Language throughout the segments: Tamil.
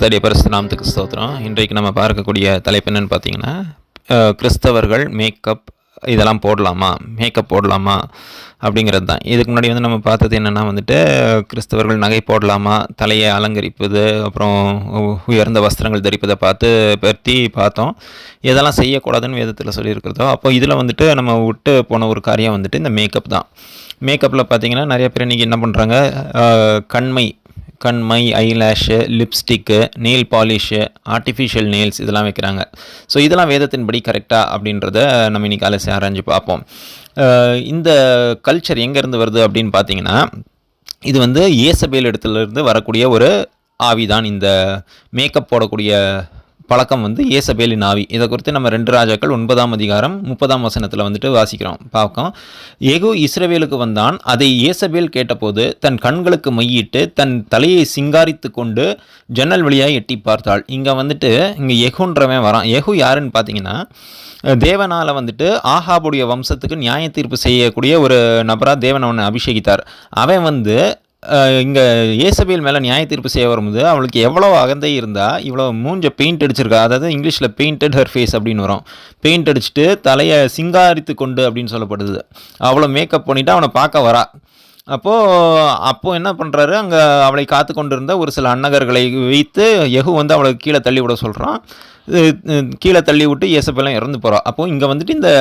கர்த்தருடைய பரிசு நாமத்துக்கு ஸ்தோத்திரம். இன்றைக்கு நம்ம பார்க்கக்கூடிய தலைப்பு என்னென்னு பார்த்தீங்கன்னா கிறிஸ்தவர்கள் மேக்கப் இதெல்லாம் போடலாமா? மேக்கப் போடலாமா? அப்படிங்கிறது தான். இதுக்கு முன்னாடி வந்து நம்ம பார்த்தது என்னென்னா வந்துட்டு கிறிஸ்தவர்கள் நகை போடலாமா? தலையை அலங்கரிப்பது அப்புறம் உயர்ந்த வஸ்திரங்கள் தரிப்பதை பார்த்து பற்றி பார்த்தோம். எதெல்லாம் செய்யக்கூடாதுன்னு வேதத்தில் சொல்லியிருக்கிறதோ அப்போ இதில் வந்துட்டு நம்ம விட்டு போன ஒரு காரியம் வந்துட்டு இந்த மேக்கப் தான். மேக்கப்பில் பார்த்தீங்கன்னா நிறைய பேர் இன்றைக்கி என்ன பண்ணுறாங்க கண்மை கண்மை eyelash lipstick nail polish artificial nails இதெல்லாம் வைக்கிறாங்க. ஸோ இதெல்லாம் வேதத்தின்படி கரெக்டாக அப்படின்றத நம்ம இன்னைக்கு அலசி ஆராய்ஞ்சு பார்ப்போம். இந்த கல்ச்சர் எங்கேருந்து வருது அப்படின்னு பார்த்தீங்கன்னா இது வந்து இயேசபேல் இடத்துலேருந்து வரக்கூடிய ஒரு ஆவிதான். இந்த மேக்கப் போடக்கூடிய பழக்கம் வந்து ஏசபேலின் ஆவி இதை குறித்து நம்ம ரெண்டு ராஜாக்கள் ஒன்பதாம் அதிகாரம் முப்பதாம் வசனத்தில் வந்துட்டு வாசிக்கிறோம். பார்க்கோம் ஏகு இஸ்ரவேலுக்கு வந்தான். அதை ஏசபேல் கேட்டபோது தன் கண்களுக்கு மையிட்டு தன் தலையை சிங்காரித்து கொண்டு ஜன்னல் வழியாக எட்டி பார்த்தாள். இங்கே வந்துட்டு இங்கே எகுன்றவன் வரான். எகு யாருன்னு பார்த்தீங்கன்னா தேவனால் வந்துட்டு ஆஹாபுடைய வம்சத்துக்கு நியாய தீர்ப்பு செய்யக்கூடிய ஒரு நபராக தேவன் அவனை அபிஷேகித்தார். அவன் வந்து இங்கே ஏசபேல் மேலே நியாய தீர்ப்பு செய்ய வரும்போது அவளுக்கு எவ்வளோ அகந்தை இருந்தால் இவ்வளோ மூஞ்ச பெயிண்ட் அடிச்சிருக்கா அதாவது இங்கிலீஷில் பெயிண்டட் ஹர் ஃபேஸ் அப்படின்னு வரும். பெயிண்ட் அடிச்சுட்டு தலையை சிங்காரித்து கொண்டு அப்படின்னு சொல்லப்படுது. அவ்வளோ மேக்கப் பண்ணிவிட்டு அவனை பார்க்க வரா. அப்போது அப்போது என்ன பண்ணுறாரு அங்கே அவளை காத்து கொண்டிருந்த ஒரு சில அன்னகர்களை வைத்து யெகூ வந்து அவளை கீழே தள்ளி விட சொல்கிறான் கீழே தள்ளி விட்டு ஏசபேலாம் இறந்து போகிறான் அப்போது இங்கே வந்துட்டு இந்த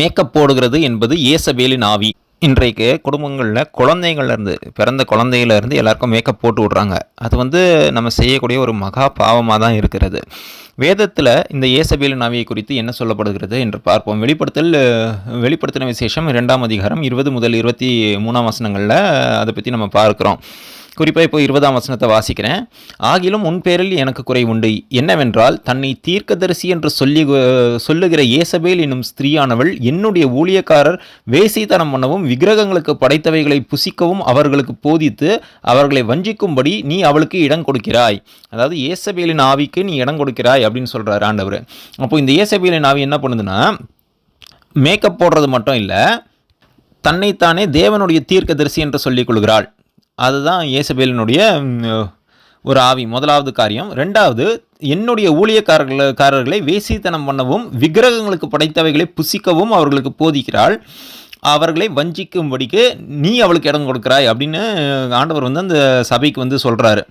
மேக்கப் போடுகிறது என்பது ஏசபேலின் ஆவி. இன்றைக்கு குடும்பங்களில் குழந்தைங்கள்லேருந்து பிறந்த குழந்தையிலேருந்து எல்லாருக்கும் மேக்கப் போட்டு விட்றாங்க. அது வந்து நம்ம செய்யக்கூடிய ஒரு மகா பாவமாக தான் இருக்கிறது. வேதத்தில் இந்த ஏசபேலின் நாவியை குறித்து என்ன சொல்லப்படுகிறது என்று பார்ப்போம். வெளிப்படுத்தல் வெளிப்படுத்தின விசேஷம் இரண்டாம் அதிகாரம் இருபது முதல் இருபத்தி மூணாம் வசனங்களில் அதை பற்றி நம்ம பார்க்குறோம். குறிப்பாக இப்போ இருபதாம் வசனத்தை வாசிக்கிறேன். ஆகிலும் உன் பேரில் எனக்கு குறை உண்டு. என்னவென்றால் தன்னை தீர்க்கதரிசி என்று சொல்லி சொல்லுகிற ஏசபேல் என்னும் ஸ்திரீயானவள் என்னுடைய ஊழியக்காரர் வேசித்தனம் பண்ணவும் விக்கிரகங்களுக்கு படைத்தவைகளை புசிக்கவும் அவர்களுக்கு போதித்து அவர்களை வஞ்சிக்கும்படி நீ அவளுக்கு இடம் கொடுக்கிறாய். அதாவது ஏசபேலின் ஆவிக்கு நீ இடம் கொடுக்கிறாய் அப்படின்னு சொல்கிறார் ஆண்டவர். அப்போ இந்த ஏசபேலின் ஆவி என்ன பண்ணுதுன்னா மேக்கப் போடுறது மட்டும் இல்லை தன்னைத்தானே தேவனுடைய தீர்க்கதரிசி என்று சொல்லிக் கொள்கிறாள். அதுதான் இயேசபேலினுடைய ஒரு ஆவி. முதலாவது காரியம். ரெண்டாவது என்னுடைய ஊழியக்காரர்கள வேசித்தனம் பண்ணவும் விக்கிரகங்களுக்கு படைத்தவைகளை புசிக்கவும் அவர்களுக்கு போதிக்கிறாள். அவர்களை வஞ்சிக்கும்படிக்கு நீ அவளுக்கு இடம் கொடுக்குறாய் அப்படின்னு ஆண்டவர் வந்து அந்த சபைக்கு வந்து சொல்கிறாரு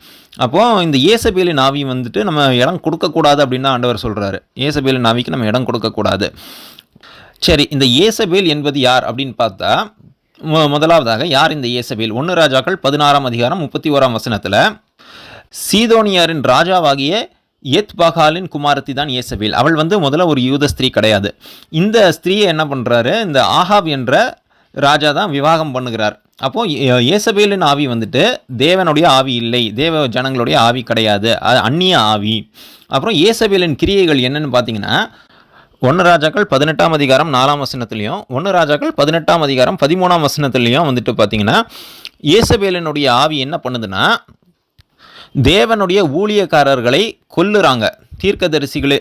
அப்போது இந்த ஏசபேலின் ஆவி வந்துட்டு நம்ம இடம் கொடுக்கக்கூடாது அப்படின்னு தான் ஆண்டவர் சொல்கிறாரு ஏசபேலின் ஆவிக்கு நம்ம இடம் கொடுக்கக்கூடாது. சரி இந்த ஏசபேல் என்பது யார் அப்படின்னு பார்த்தா முதலாவதாக யார் இந்த இயேசபேல் ஒன்று ராஜாக்கள் பதினாறாம் அதிகாரம் முப்பத்தி ஓராம் வசனத்தில் சீதோனியாரின் ராஜாவாகிய எத் பகாலின் குமாரத்தி தான் இயேசபேல் அவள் வந்து முதல்ல ஒரு யூத ஸ்திரீ கிடையாது. இந்த ஸ்திரீயை என்ன பண்ணுறாரு இந்த ஆஹாப் என்ற ராஜா தான் விவாகம் பண்ணுகிறார். அப்போது ஏ- ஆவி வந்துட்டு தேவனுடைய ஆவி இல்லை. தேவ ஜனங்களுடைய ஆவி கிடையாது. அது அந்நிய ஆவி. அப்புறம் இயேசபேலின் கிரியைகள் என்னென்னு பார்த்தீங்கன்னா ஒன்று ராஜாக்கள் பதினெட்டாம் அதிகாரம் நாலாம் வசனத்துலேயும் ஒன்று ராஜாக்கள் பதினெட்டாம் அதிகாரம் பதிமூணாம் வசனத்துலேயும் வந்துட்டு பார்த்தீங்கன்னா இயேசபேலனுடைய ஆவி என்ன பண்ணுதுன்னா தேவனுடைய ஊழியக்காரர்களை கொல்லுறாங்க. தீர்க்கதரிசிகளை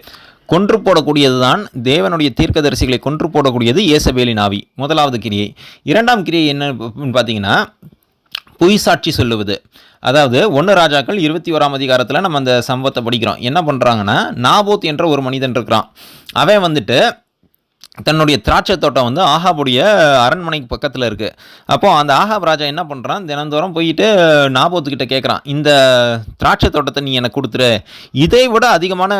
கொன்று போடக்கூடியது தான் தேவனுடைய தீர்க்கதரிசிகளை கொன்று போடக்கூடியது இயேசபேலின் ஆவி முதலாவது கிரியை. இரண்டாம் கிரியை என்ன பார்த்தீங்கன்னா பொய் சாட்சி சொல்லுவது. அதாவது ஒன்று ராஜாக்கள் இருபத்தி ஓராம் அதிகாரத்தில் நம்ம அந்த சம்பவத்தை படிக்கிறோம். என்ன பண்ணுறாங்கன்னா நாபோத் என்ற ஒரு மனிதன் இருக்கிறான். அவன் வந்துட்டு தன்னுடைய திராட்சை தோட்டம் வந்து ஆகாபுடைய அரண்மனைக்கு பக்கத்தில் இருக்குது அப்போது அந்த ஆகாப் ராஜா என்ன பண்ணுறான் தினந்தோறும் போயிட்டு நாபோத்துக்கிட்ட கேட்குறான் இந்த திராட்சை தோட்டத்தை நீ எனக்கு கொடுத்துரு. இதை விட அதிகமான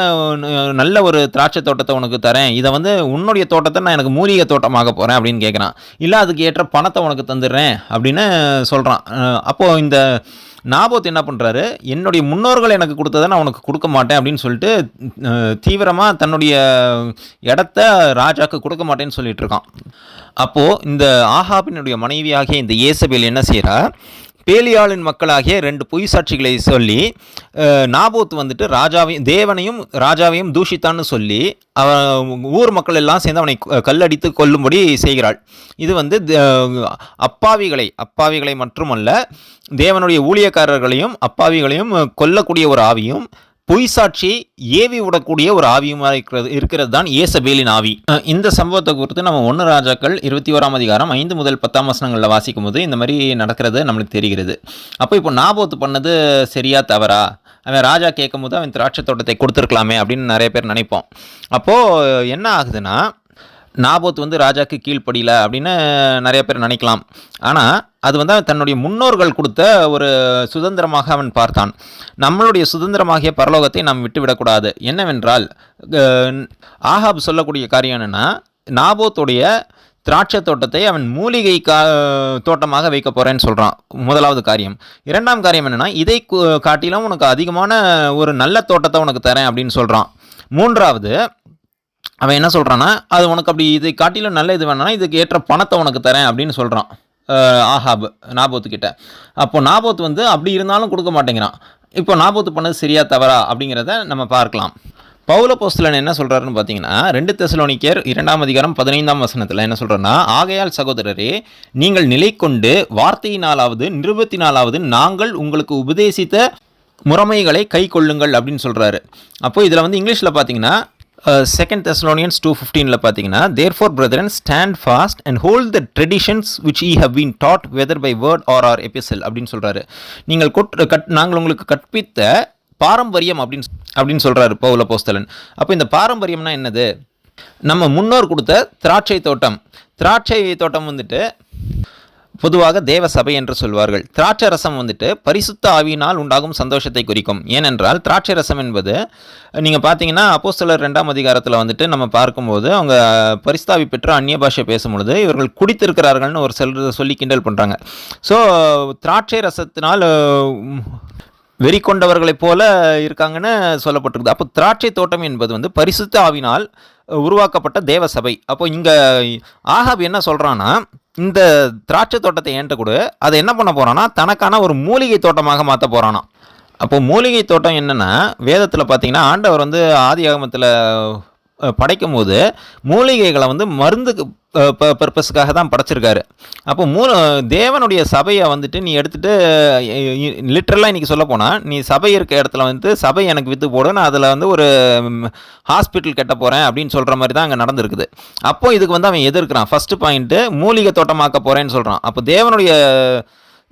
நல்ல ஒரு திராட்சை தோட்டத்தை உனக்கு தரேன். இதை வந்து உன்னுடைய தோட்டத்தை நான் எனக்கு மூலிகை தோட்டமாக போகிறேன் அப்படின்னு கேட்குறான் இல்லை அதுக்கு ஏற்ற பணத்தை உனக்கு தந்துடுறேன் அப்படின்னு சொல்கிறான் அப்போது இந்த நாபோத் என்ன பண்ணுறாரு என்னுடைய முன்னோர்கள் எனக்கு கொடுத்ததை நான் உனக்கு கொடுக்க மாட்டேன் அப்படின்னு சொல்லிட்டு தீவிரமாக தன்னுடைய இடத்த ராஜாக்கு கொடுக்க மாட்டேன்னு சொல்லிட்டு இருக்கான். அப்போது இந்த ஆஹாபினுடைய மனைவியாகிய இந்த ஏசபேல் என்ன செய்கிறா பேலியாளின் மக்களாகிய ரெண்டு பொய் சாட்சிகளை சொல்லி நாபோத் வந்துட்டு ராஜாவையும் தேவனையும் ராஜாவையும் தூஷித்தான்னு சொல்லி ஊர் மக்கள் எல்லாம் சேர்ந்து அவனை கல்லடித்து கொல்லும்படி செய்கிறாள். இது வந்து த- அப்பாவிகளை அப்பாவிகளை மட்டுமல்ல தேவனுடைய ஊழியக்காரர்களையும் அப்பாவிகளையும் கொல்லக்கூடிய ஒரு ஆவியும் பொய் சாட்சி ஏவி விடக்கூடிய ஒரு ஆவியுமாக இருக்கிறது இருக்கிறது தான் ஏசபேலின் ஆவி. இந்த சம்பவத்தை குறித்து நம்ம ஒன்று ராஜாக்கள் இருபத்தி ஓராம் அதிகாரம் ஐந்து முதல் பத்தாம் வசனங்களில் வாசிக்கும் போது இந்த மாதிரி நடக்கிறது நம்மளுக்கு தெரிகிறது. அப்போ இப்போ நாபோத்து பண்ணது சரியா தவறா? அவன் ராஜா கேட்கும் போது அவன் திராட்சை தோட்டத்தை கொடுத்துருக்கலாமே அப்படின்னு நிறைய பேர் நினைப்போம். அப்போது என்ன ஆகுதுன்னா நாபோத் வந்து ராஜாக்கு கீழ்ப்படியில அப்படின்னு நிறைய பேர் நினைக்கலாம். ஆனால் அது வந்து அவன் தன்னுடைய முன்னோர்கள் கொடுத்த ஒரு சுதந்திரமாக அவன் பார்த்தான். நம்மளுடைய சுதந்திரமாகிய பரலோகத்தை நாம் விட்டுவிடக்கூடாது. என்னவென்றால் ஆஹாப் சொல்லக்கூடிய காரியம் என்னென்னா நாபோத்துடைய திராட்சை தோட்டத்தை அவன் மூலிகை கா தோட்டமாக வைக்க போகிறேன்னு சொல்கிறான் முதலாவது காரியம். இரண்டாம் காரியம் என்னென்னா இதை காட்டிலும் உனக்கு அதிகமான ஒரு நல்ல தோட்டத்தை உனக்கு தரேன் அப்படின்னு சொல்கிறான் மூன்றாவது அவன் என்ன சொல்கிறான்னா அது உனக்கு அப்படி இதை காட்டிலும் நல்ல இது வேணான்னா இதுக்கு ஏற்ற பணத்தை உனக்கு தரேன் அப்படின்னு சொல்கிறான் ஆஹாப் நாபோத்துக்கிட்ட அப்போ நாபோத் வந்து அப்படி இருந்தாலும் கொடுக்க மாட்டேங்கிறான். இப்போ நாபோத்து பண்ணது சரியா தவறா அப்படிங்கிறத நம்ம பார்க்கலாம். பௌல போஸ்தலன் என்ன சொல்கிறாருன்னு பார்த்தீங்கன்னா ரெண்டு தெசலோனிக்கர் இரண்டாம் அதிகாரம் பதினைந்தாம் வசனத்தில் என்ன சொல்கிறேன்னா ஆகையால் சகோதரரே நீங்கள் நிலை கொண்டு வார்த்தையினாலாவது நிருபத்தினாலாவது நாங்கள் உங்களுக்கு உபதேசித்த முறைமைகளை கை கொள்ளுங்கள் அப்படின்னு சொல்கிறாரு அப்போ இதில் வந்து இங்கிலீஷில் பார்த்தீங்கன்னா செகண்ட் தெசலோனியன்ஸ் டூ ஃபிஃப்டீனில் பார்த்தீங்கன்னா therefore brethren stand fast and hold the traditions which ye have been taught whether by word or our epistle அப்படின்னு சொல்கிறாரு நீங்கள் கொட் கட் நாங்கள் உங்களுக்கு கற்பித்த பாரம்பரியம் அப்படின்னு அப்படின்னு சொல்கிறாரு பௌல போஸ்தலன் அப்போ இந்த பாரம்பரியம்னா என்னது? நம்ம முன்னோர் கொடுத்த திராட்சை தோட்டம். திராட்சை தோட்டம் வந்துட்டு பொதுவாக தேவ சபை என்று சொல்வார்கள். திராட்சை ரசம் வந்துட்டு பரிசுத்த ஆவியினால் உண்டாகும் சந்தோஷத்தை குறிக்கும். ஏனென்றால் திராட்சை ரசம் என்பது நீங்கள் பார்த்தீங்கன்னா அப்போ சிலர் ரெண்டாம் அதிகாரத்தில் வந்துட்டு நம்ம பார்க்கும்போது அவங்க பரிசுத்தாவி பெற்று அந்நிய பாஷை பேசும்பொழுது இவர்கள் குடித்திருக்கிறார்கள்னு ஒரு சிலர் சொல்லி கிண்டல் பண்ணுறாங்க ஸோ திராட்சை ரசத்தினால் வெறி கொண்டவர்களைப் போல இருக்காங்கன்னு சொல்லப்பட்டிருக்குது. அப்போ திராட்சை தோட்டம் என்பது வந்து பரிசுத்த ஆவினால் உருவாக்கப்பட்ட தேவ சபை அப்போ இங்கே ஆகாப் என்ன சொல்கிறான்னா இந்த திராட்சை தோட்டத்தை ஏன்ட்ட கொடு. அதை என்ன பண்ண போகிறான்னா தனக்கான ஒரு மூலிகை தோட்டமாக மாற்ற போகிறானா அப்போ மூலிகை தோட்டம் என்னென்னா வேதத்தில் பார்த்தீங்கன்னா ஆண்டவர் வந்து ஆதி ஆகமத்தில் படைக்கும் போது மூலிகைகளை வந்து மருந்துக்கு பர்பஸுக்காக தான் படைச்சிருக்காரு. அப்போ மூ தேவனுடைய சபையை வந்துட்டு நீ எடுத்துகிட்டு லிட்ரலாக இன்றைக்கி சொல்ல போனால் நீ சபை இருக்க இடத்துல வந்து சபை எனக்கு விற்று போடு நான் அதில் வந்து ஒரு ஹாஸ்பிட்டல் கட்ட போகிறேன் அப்படின்னு சொல்கிற மாதிரி தான் அங்கே நடந்திருக்குது. அப்போது இதுக்கு வந்து அவன் எதிர்க்கிறான். ஃபஸ்ட்டு பாயிண்ட்டு மூலிகை தோட்டமாக்க போகிறேன்னு சொல்கிறான் அப்போ தேவனுடைய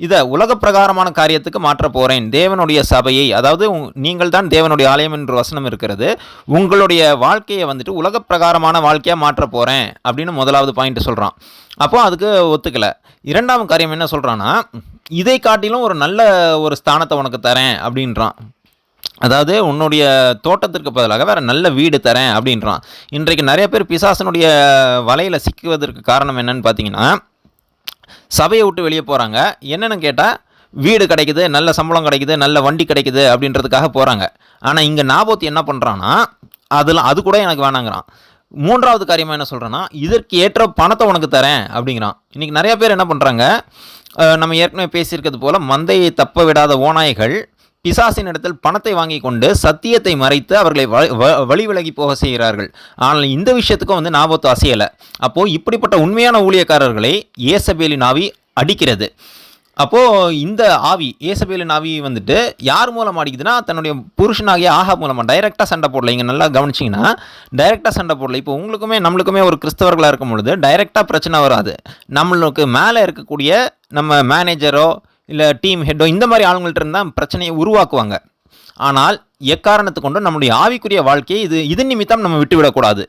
இதை உலக பிரகாரமான காரியத்துக்கு மாற்ற போகிறேன் தேவனுடைய சபையை அதாவது உங்- நீங்கள் தான் தேவனுடைய ஆலயம் என்று வசனம் இருக்கிறது. உங்களுடைய வாழ்க்கையை வந்துட்டு உலக பிரகாரமான வாழ்க்கையாக மாற்ற போகிறேன் அப்படின்னு முதலாவது பாயிண்ட் சொல்கிறான் அப்போ அதுக்கு ஒத்துக்கலை. இரண்டாம் காரியம் என்ன சொல்கிறான்னா இதை காட்டிலும் ஒரு நல்ல ஒரு ஸ்தானத்தை உனக்கு தரேன் அப்படின்றான். அதாவது உன்னுடைய தோட்டத்திற்கு பதிலாக வேற நல்ல வீடு தரேன் அப்படின்றான். இன்றைக்கு நிறைய பேர் பிசாசனுடைய வலையில் சிக்குவதற்கு காரணம் என்னன்னு பார்த்தீங்கன்னா சபையை விட்டு வெளியே போகிறாங்க என்னென்னு கேட்டால் வீடு கிடைக்குது நல்ல சம்பளம் கிடைக்குது நல்ல வண்டி கிடைக்குது அப்படின்றதுக்காக போகிறாங்க ஆனால் இங்கே நாபோத் என்ன பண்ணுறான்னா அதில் அது கூட எனக்கு வேணாங்கிறான். மூன்றாவது காரியமாக என்ன சொல்கிறேன்னா இதற்கு ஏற்ற பணத்தை உனக்கு தரேன் அப்படிங்கிறான். இன்றைக்கி நிறையா பேர் என்ன பண்ணுறாங்க நம்ம ஏற்கனவே பேசியிருக்கிறது போல் மந்தையை தப்ப விடாத ஓநாய்கள் பிசாசின் இடத்தில் பணத்தை வாங்கி கொண்டு சத்தியத்தை மறைத்து அவர்களை வ- வ- வழி விலகி போக செய்கிறார்கள். ஆனால் இந்த விஷயத்துக்கும் வந்து நாபத்து அசையலை. அப்போது இப்படிப்பட்ட உண்மையான ஊழியக்காரர்களை ஏசபேலின் ஆவி அடிக்கிறது. அப்போது இந்த ஆவி ஏசபேலின் ஆவி வந்துட்டு யார் மூலம் அடிக்குதுன்னா தன்னுடைய புருஷனாகிய ஆஹா மூலமாக டைரெக்டாக சண்டை போடல. இங்கே நல்லா கவனிச்சிங்கன்னா டைரெக்டாக சண்டை போடல. இப்போ உங்களுக்குமே நம்மளுக்குமே ஒரு கிறிஸ்தவர்களாக இருக்கும் பொழுது டைரெக்டாக பிரச்சனை வராது. நம்மளுக்கு மேலே இருக்கக்கூடிய நம்ம மேனேஜரோ இல்லை டீம் ஹெட்டோ இந்த மாதிரி ஆளுங்கள்ட்ட இருந்தால் பிரச்சனையை உருவாக்குவாங்க. ஆனால் எக்காரணத்து கொண்டும் நம்முடைய ஆவிக்குரிய வாழ்க்கையை இது இது நிமித்தம் நம்ம விட்டுவிடக்கூடாது.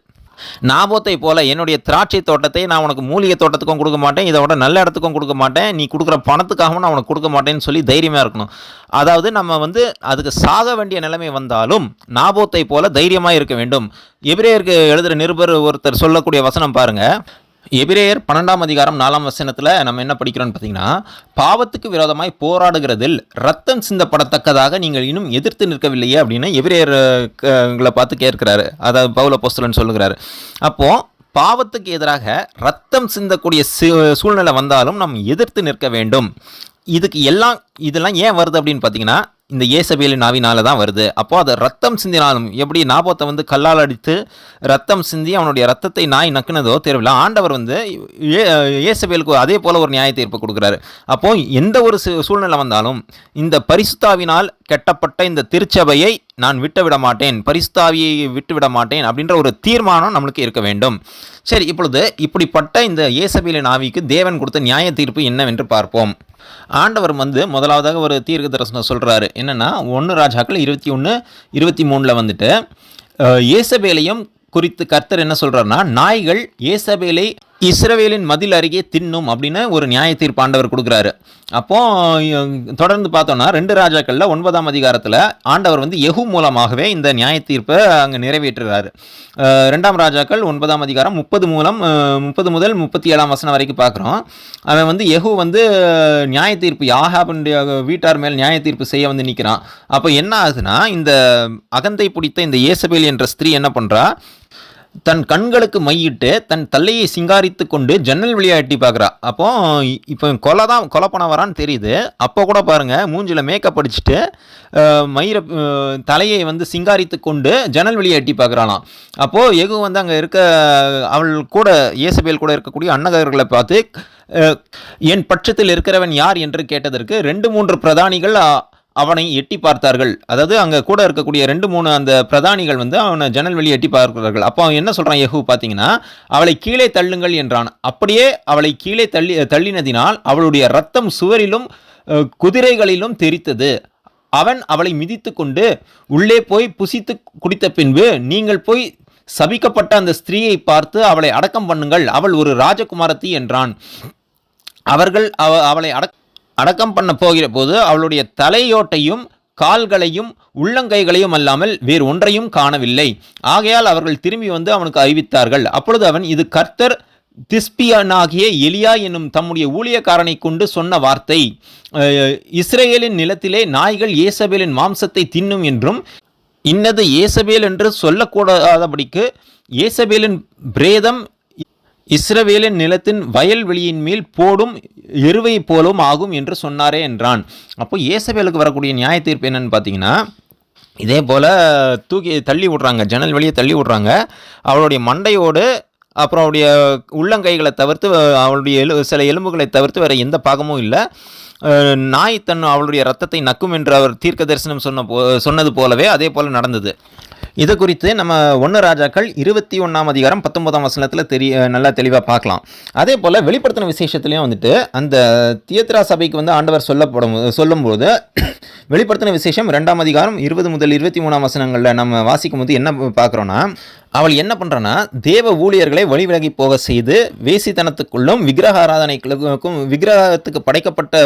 ஞாபகத்தை போல என்னுடைய திராட்சை தோட்டத்தை நான் உனக்கு மூலிகை தோட்டத்துக்கும் கொடுக்க மாட்டேன் இதை விட நல்ல இடத்துக்கும் கொடுக்க மாட்டேன் நீ கொடுக்குற பணத்துக்காகவும் நான் உனக்கு கொடுக்க மாட்டேன்னு சொல்லி தைரியமாக இருக்கணும். அதாவது நம்ம வந்து அதுக்கு சாக வேண்டிய நிலைமை வந்தாலும் ஞாபகத்தை போல தைரியமாக இருக்க வேண்டும். எபிரேயருக்கு எழுதுகிற நிருபர் ஒருத்தர் சொல்லக்கூடிய வசனம் பாருங்கள் எபிரேயர் பன்னெண்டாம் அதிகாரம் நாலாம் வசனத்தில் நம்ம என்ன படிக்கிறோம்னு பார்த்தீங்கன்னா பாவத்துக்கு விரோதமாய் போராடுகிறதில் ரத்தம் சிந்தப்படத்தக்கதாக நீங்கள் இன்னும் எதிர்த்து நிற்கவில்லையே அப்படின்னு எபிரேயர்களை பார்த்து கேட்கிறாரு. அதாவது பவுல போஸ்தலன் சொல்லுகிறாரு. அப்போது பாவத்துக்கு எதிராக ரத்தம் சிந்தக்கூடிய சூழ்நிலை வந்தாலும் நாம் எதிர்த்து நிற்க வேண்டும். இதுக்கு எல்லாம் இதெல்லாம் ஏன் வருது அப்படின்னு பார்த்தீங்கன்னா இந்த ஏசபேலின் நாவினால தான் வருது. அப்போ அதை ரத்தம் சிந்தினாலும் எப்படி நாபத்தை வந்து கல்லால் அடித்து ரத்தம் சிந்தி அவனுடைய ரத்தத்தை நாய் நக்குனதோ தெரியல ஆண்டவர் வந்து ஏ ஏசபேலுக்கு அதே போல ஒரு நியாய தீர்ப்பு கொடுக்குறாரு. அப்போ எந்த ஒரு சூழ்நிலை வந்தாலும் இந்த பரிசுத்தாவினால் கெட்டப்பட்ட இந்த திருச்சபையை நான் விட்டு விட மாட்டேன் பரிஸ்தாவியை விட்டு விட மாட்டேன் அப்படின்ற ஒரு தீர்மானம் நம்மளுக்கு இருக்க வேண்டும். சரி இப்பொழுது இப்படிப்பட்ட இந்த ஏசபேலின் ஆவிக்கு தேவன் கொடுத்த நியாய தீர்ப்பு என்னவென்று பார்ப்போம். ஆண்டவர் வந்து முதலாவதாக ஒரு தீர்க்க தரிசனம் சொல்கிறாரு என்னென்னா ஒன்று ராஜாக்கள் இருபத்தி ஒன்று இருபத்தி மூணில் வந்துட்டு இயேசபேலையும் குறித்து கர்த்தர் என்ன சொல்கிறாருன்னா நாய்கள் ஏசபேலை இஸ்ரவேலின் மதில் அருகே தின்னும் அப்படின்னு ஒரு நியாய தீர்ப்பாண்டவர் கொடுக்குறாரு. அப்போ தொடர்ந்து பார்த்தோம்னா ரெண்டு ராஜாக்களில் ஒன்பதாம் அதிகாரத்தில் ஆண்டவர் வந்து யெகூ மூலமாகவே இந்த நியாய தீர்ப்பை அங்கே நிறைவேற்றுறாரு ரெண்டாம் ராஜாக்கள் ஒன்பதாம் அதிகாரம் முப்பது மூலம் முப்பது முதல் முப்பத்தி ஏழாம் வசனம் வரைக்கும் பார்க்குறோம். அவன் வந்து யெகூ வந்து நியாய தீர்ப்பு யாகாபனுடைய வீட்டார் மேல் நியாய தீர்ப்பு செய்ய வந்து நிற்கிறான். அப்போ என்ன ஆகுதுன்னா இந்த அகந்தை பிடித்த இந்த இயேசபேல் என்ற ஸ்திரீ என்ன பண்ணுறா தன் கண்களுக்கு மையிட்டு தன் தலையை சிங்காரித்து கொண்டு ஜன்னல் வழியா எட்டி பார்க்குறா. அப்போ இப்போ கொலை தான் கொலை பண்ண வரான்னு தெரியுது. அப்போ கூட பாருங்க மூஞ்சில் மேக்கப் அடிச்சுட்டு மயிரை தலையை வந்து சிங்காரித்து கொண்டு ஜன்னல் விளையாட்டி எட்டி பார்க்குறாளாம். அப்போது எகு வந்து அங்கே இருக்க அவள் கூட இயேசபேல் கூட இருக்கக்கூடிய அன்னகர்களை பார்த்து என் பட்சத்தில் இருக்கிறவன் யார் என்று கேட்டதற்கு ரெண்டு மூன்று பிரதானிகள் அவனை எட்டி பார்த்தார்கள். அதாவது அங்கே கூட இருக்கக்கூடிய ரெண்டு மூணு அந்த பிரதானிகள் வந்து அவனை ஜன்னல் வெளியே எட்டி பார்க்கிறார்கள். அப்போ அவன் என்ன சொல்கிறான் யஹூ பார்த்தீங்கன்னா அவளை கீழே தள்ளுங்கள் என்றான். அப்படியே அவளை கீழே தள்ளி தள்ளினதினால் அவளுடைய ரத்தம் சுவரிலும் குதிரைகளிலும் தெரித்தது. அவன் அவளை மிதித்து கொண்டு உள்ளே போய் புசித்து குடித்த பின்பு நீங்கள் போய் சபிக்கப்பட்ட அந்த ஸ்திரீயை பார்த்து அவளை அடக்கம் பண்ணுங்கள். அவள் ஒரு ராஜகுமாரத்தி என்றான். அவர்கள் அவ அவளை அடக் அடக்கம் பண்ண போகிற போது அவளுடைய தலையோட்டையும் கால்களையும் உள்ளங்கைகளையும் அல்லாமல் வேறு ஒன்றையும் காணவில்லை. ஆகையால் அவர்கள் திரும்பி வந்து அவனுக்கு அறிவித்தார்கள். அப்பொழுது அவன் இது கர்த்தர் திஸ்பியனாகிய எலியா என்னும் தம்முடைய ஊழியக்காரனை கொண்டு சொன்ன வார்த்தை. இஸ்ரேலின் நிலத்திலே நாய்கள் ஏசபேலின் மாம்சத்தை தின்னும் என்றும் இன்னது ஏசபேல் என்று சொல்லக்கூடாதபடிக்கு ஏசபேலின் பிரேதம் இஸ்ரவேலின் நிலத்தின் வயல்வெளியின் மேல் போடும் எருவை போலும் ஆகும் என்று சொன்னாரே என்றான். அப்போ ஏசபேலுக்கு வரக்கூடிய நியாய தீர்ப்பு என்னன்னு பார்த்தீங்கன்னா இதே போல் தூக்கி தள்ளி விட்றாங்க ஜன்னல் வெளியே தள்ளி விட்றாங்க. அவளுடைய மண்டையோடு அப்புறம் அவருடைய உள்ளங்கைகளை தவிர்த்து அவளுடைய எலு சில எலும்புகளை தவிர்த்து வேறு எந்த பாகமும் இல்லை. நாய் தன் அவளுடைய ரத்தத்தை நக்கும் என்று அவர் தீர்க்க தரிசனம் சொன்ன போ சொன்னது போலவே அதே போல் நடந்தது. இது குறித்து நம்ம ஒன்று ராஜாக்கள் இருபத்தி ஒன்றாம் அதிகாரம் பத்தொன்பதாம் வசனத்தில் தெரிய நல்லா தெளிவாக பார்க்கலாம். அதே போல் வெளிப்படுத்தின விசேஷத்துலேயும் வந்துட்டு அந்த தியத்ரா சபைக்கு வந்து ஆண்டவர் சொல்லப்படும் சொல்லும்போது வெளிப்படுத்தின விசேஷம் ரெண்டாம் அதிகாரம் இருபது முதல் இருபத்தி மூணாம் வசனங்களில் நம்ம வாசிக்கும் போது என்ன பார்க்குறோன்னா அவள் என்ன பண்ணுறான்னா தேவ ஊழியர்களை வழிவிலகி போக செய்து வேசித்தனத்துக்குள்ளும் விக்கிரக ஆராதனைகளுக்கும் விக்கிரகத்துக்கு படைக்கப்பட்ட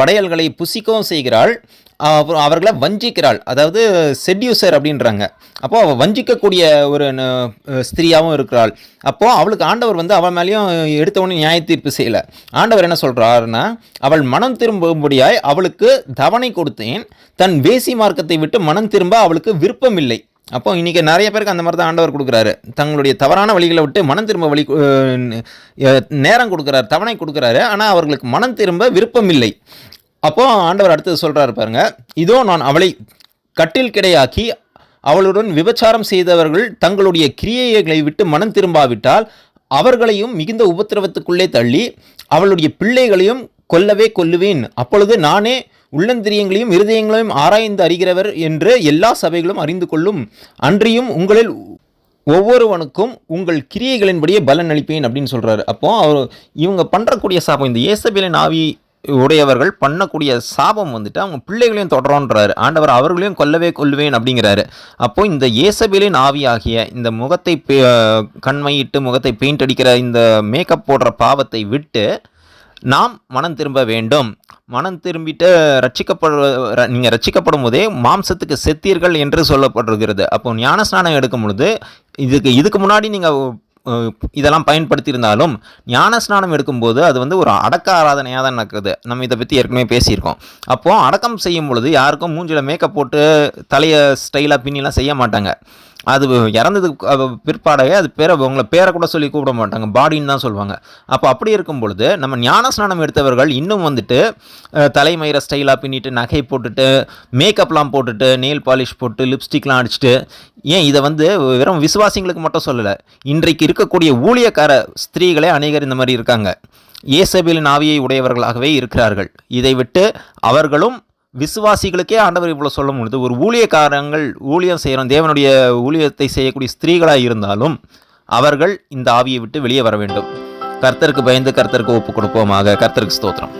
படையல்களை புசிக்கவும் செய்கிறாள். அப்புறம் அவர்களை வஞ்சிக்கிறாள். அதாவது செட்யூசர் அப்படின்றாங்க. அப்போது அவள் வஞ்சிக்கக்கூடிய ஒரு ஸ்திரியாகவும் ஸ்திரீயாகவும் இருக்கிறாள். அப்போது அவளுக்கு ஆண்டவர் வந்து அவள் மேலேயும் எடுத்தவொன்னே நியாய தீர்ப்பு செய்யலை. ஆண்டவர் என்ன சொல்கிறாருன்னா அவள் மனம் திரும்பும்படியாய் அவளுக்கு தவணை கொடுத்தேன். தன் வேசி மார்க்கத்தை விட்டு மனம் திரும்ப அவளுக்கு விருப்பம் இல்லை. அப்போ இன்றைக்கி நிறைய பேருக்கு அந்த மாதிரி தான் ஆண்டவர் கொடுக்குறாரு. தங்களுடைய தவறான வழிகளை விட்டு மனம் திரும்ப வழி நேரம் கொடுக்குறாரு தவணை கொடுக்குறாரு. ஆனால் அவர்களுக்கு மனம் திரும்ப விருப்பமில்லை அப்போ ஆண்டவர் அடுத்தது சொல்கிறாரு பாருங்க இதோ நான் அவளை கட்டில் கிடையாக்கி அவளுடன் விபச்சாரம் செய்தவர்கள் தங்களுடைய கிரியைகளை விட்டு மனம் திரும்பாவிட்டால் அவர்களையும் மிகுந்த உபத்திரவத்துக்குள்ளே தள்ளி அவளுடைய பிள்ளைகளையும் கொல்லவே கொல்லுவேன். அப்பொழுது நானே உள்ளந்திரியங்களையும் இருதயங்களையும் ஆராய்ந்து அறிகிறவர் என்று எல்லா சபைகளும் அறிந்து கொள்ளும். அன்றியும் உங்களில் ஒவ்வொருவனுக்கும் உங்கள் கிரியைகளின்படியே பலன் அளிப்பேன் அப்படின்னு சொல்கிறாரு அப்போது அவர் இவங்க பண்ணுறக்கூடிய சாபம் இந்த இயேசபேலின் ஆவி உடையவர்கள் பண்ணக்கூடிய சாபம் வந்துட்டு அவங்க பிள்ளைகளையும் தொடரோன்றாரு ஆண்டவர் அவர்களையும் கொல்லவே கொல்லுவேன் அப்படிங்கிறாரு. அப்போ இந்த இயேசபேலின் ஆவியாகிய இந்த முகத்தை பே- கண்மையிட்டு முகத்தை பெயிண்ட் அடிக்கிற இந்த மேக்கப் போடுற பாவத்தை விட்டு நாம் மனம் திரும்ப வேண்டும். மனம் திரும்பிட்டு ரட்சிக்கப்பட நீங்கள் ரட்சிக்கப்படும் போதே மாம்சத்துக்கு செத்தீர்கள் என்று சொல்லப்படுகிறது அப்போ ஞானஸ்நானம் எடுக்கும் பொழுது இதுக்கு இதுக்கு முன்னாடி நீங்கள் இதெல்லாம் பயன்படுத்தியிருந்தாலும் ஞானஸ்நானம் எடுக்கும்போது அது வந்து ஒரு அடக்க ஆராதனையாக தான் நடக்குது. நம்ம இதை பற்றி ஏற்கனவே பேசியிருக்கோம். அப்போது அடக்கம் செய்யும் பொழுது யாருக்கும் மூஞ்சில் மேக்கப் போட்டு தலையை ஸ்டைலாக பின்னிலாம் செய்ய மாட்டாங்க. அது இறந்ததுக்கு பிற்பாடவே அது பேரை உங்களை பேரை கூட சொல்லி கூப்பிட மாட்டாங்க. பாடின்னு தான் சொல்லுவாங்க. அப்போ அப்படி இருக்கும் பொழுது நம்ம ஞான ஸ்நானம் எடுத்தவர்கள் இன்னும் வந்துட்டு தலைமயிற ஸ்டைலாக பின்னிட்டு நகை போட்டுட்டு மேக்கப்லாம் போட்டுட்டு நெயில் பாலிஷ் போட்டு லிப்ஸ்டிக்லாம் அடிச்சுட்டு ஏன் இதை வந்து வெறும் விசுவாசிங்களுக்கு மட்டும் சொல்லலை. இன்றைக்கு இருக்கக்கூடிய ஊழியக்கார ஸ்திரீகளே அநேகர் இந்த மாதிரி இருக்காங்க. இயேசபேலின் ஆவியை உடையவர்களாகவே இருக்கிறார்கள். இதை விட்டு அவர்களும் விசுவாசிகளுக்கே ஆண்டவர் இவ்வளோ சொல்ல முடியுது ஒரு ஊழியக்காரங்கள் ஊழியம் செய்கிறோம் தேவனுடைய ஊழியத்தை செய்யக்கூடிய ஸ்திரீகளாக இருந்தாலும் அவர்கள் இந்த ஆவியை விட்டு வெளியே வர வேண்டும். கர்த்தருக்கு பயந்து கர்த்தருக்கு ஒப்பு கொடுப்போமாக. கர்த்தருக்கு ஸ்தோத்திரம்.